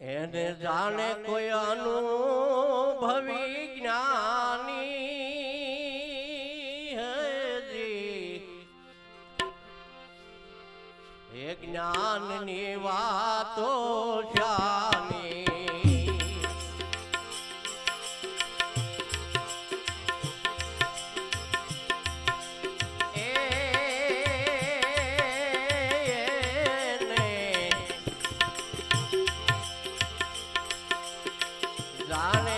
એને જાણે કોઈ અનુભવી જ્ઞાની હજી એ જ્ઞાનની વાતો શા जाने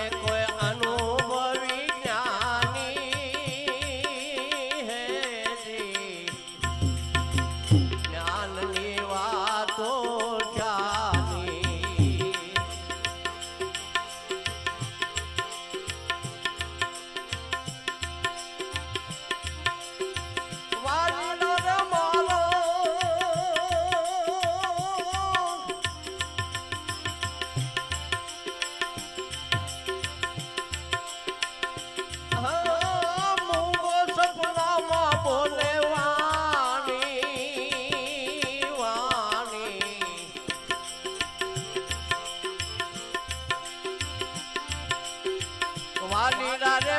মানি না রে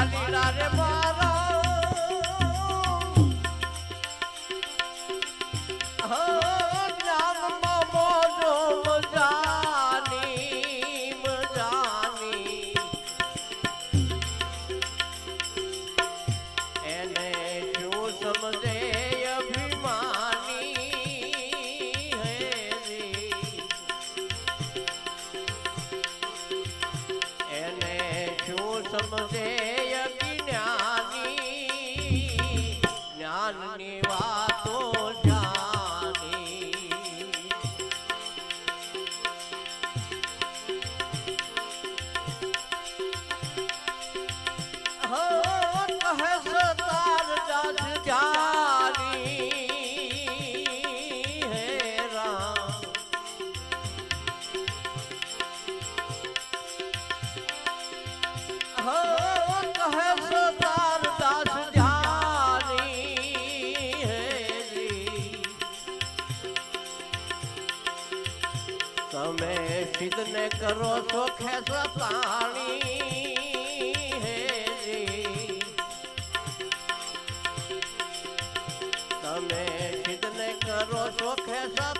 વાલીડા રે બા. કરો સોખે સતાણી હેજી તમે ખીદને કરો છો સતાણી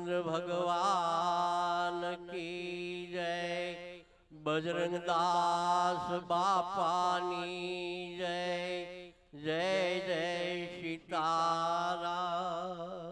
રામચંદ્ર ભગવાન કી જય. બજરંગ દાસ બાપાની જય. જય જય સીતારામ.